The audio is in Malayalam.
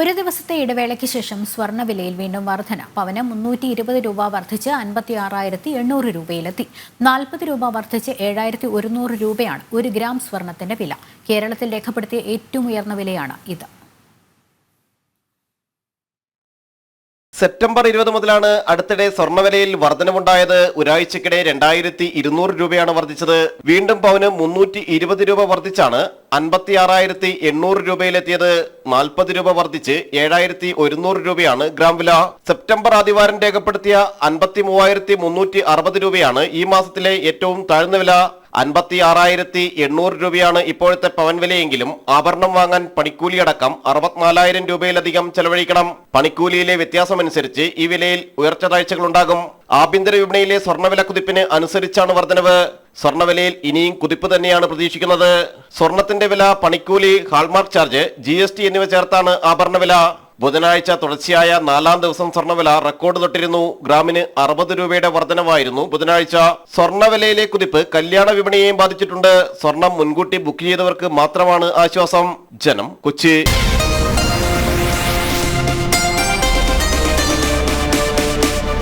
ഒരു ദിവസത്തെ ഇടവേളയ്ക്ക് ശേഷം സ്വർണവിലയിൽ വീണ്ടും വർധന. പവന് മുന്നൂറ്റി ഇരുപത് രൂപ വർദ്ധിച്ച് അൻപത്തി ആറായിരത്തി എണ്ണൂറ് രൂപയിലെത്തി. നാൽപ്പത് രൂപ വർദ്ധിച്ച് ഏഴായിരത്തി ഒരുന്നൂറ് രൂപയാണ് ഒരു ഗ്രാം സ്വർണത്തിന്റെ വില. കേരളത്തിൽ രേഖപ്പെടുത്തിയ ഏറ്റവും ഉയർന്ന വിലയാണ് ഇത്. സെപ്റ്റംബർ ഇരുപത് മുതലാണ് അടുത്തിടെ സ്വർണവിലയിൽ വർധനമുണ്ടായത് ഒരാഴ്ചക്കിടെ രണ്ടായിരത്തി ഇരുന്നൂറ് രൂപയാണ് വർദ്ധിച്ചത്. വീണ്ടും പവന് മുന്നൂറ്റി ഇരുപത് രൂപ വർദ്ധിച്ചാണ് അൻപത്തി ആറായിരത്തി എണ്ണൂറ് രൂപയിലെത്തിയത്. നാൽപ്പത് രൂപ വർദ്ധിച്ച് ഏഴായിരത്തി ഒരുന്നൂറ് രൂപയാണ് ഗ്രാം വില. സെപ്റ്റംബർ ആദിവാരം രേഖപ്പെടുത്തിയ അൻപത്തി മൂവായിരത്തി മുന്നൂറ്റി അറുപത് രൂപയാണ് ഈ മാസത്തിലെ ഏറ്റവും താഴ്ന്ന വില. അൻപത്തി ആറായിരത്തി എണ്ണൂറ് രൂപയാണ് ഇപ്പോഴത്തെ പവൻ വിലയെങ്കിലും ആഭരണം വാങ്ങാൻ പണിക്കൂലിയടക്കം അറുപത്തിനാലായിരം രൂപയിലധികം ചെലവഴിക്കണം. പണിക്കൂലിയിലെ വ്യത്യാസമനുസരിച്ച് ഈ വിലയിൽ ഉയർച്ച താഴ്ചകളുണ്ടാകും. ആഭ്യന്തര വിപണിയിലെ സ്വർണവില കുതിപ്പിന് അനുസരിച്ചാണ് വർധനവ്. സ്വർണവിലയിൽ ഇനിയും കുതിപ്പ് തന്നെയാണ് പ്രതീക്ഷിക്കുന്നത്. സ്വർണത്തിന്റെ വില പണിക്കൂലി ഹാൾമാർക്ക് ചാർജ് ജി എന്നിവ ചേർത്താണ് ആഭരണ വില ബുധനാഴ്ച തുടർച്ചയായ നാലാം ദിവസം സ്വർണവില റെക്കോർഡ് തൊട്ടിരുന്നു. ഗ്രാമിന് അറുപത് രൂപയുടെ വർധനമായിരുന്നു ബുധനാഴ്ച സ്വർണവിലയിലെ കുതിപ്പ് കല്യാണ വിപണിയെയും ബാധിച്ചിട്ടുണ്ട്. സ്വർണം മുൻകൂട്ടി ബുക്ക് ചെയ്തവർക്ക് മാത്രമാണ് ആശ്വാസം. ജനം കൊച്ചി.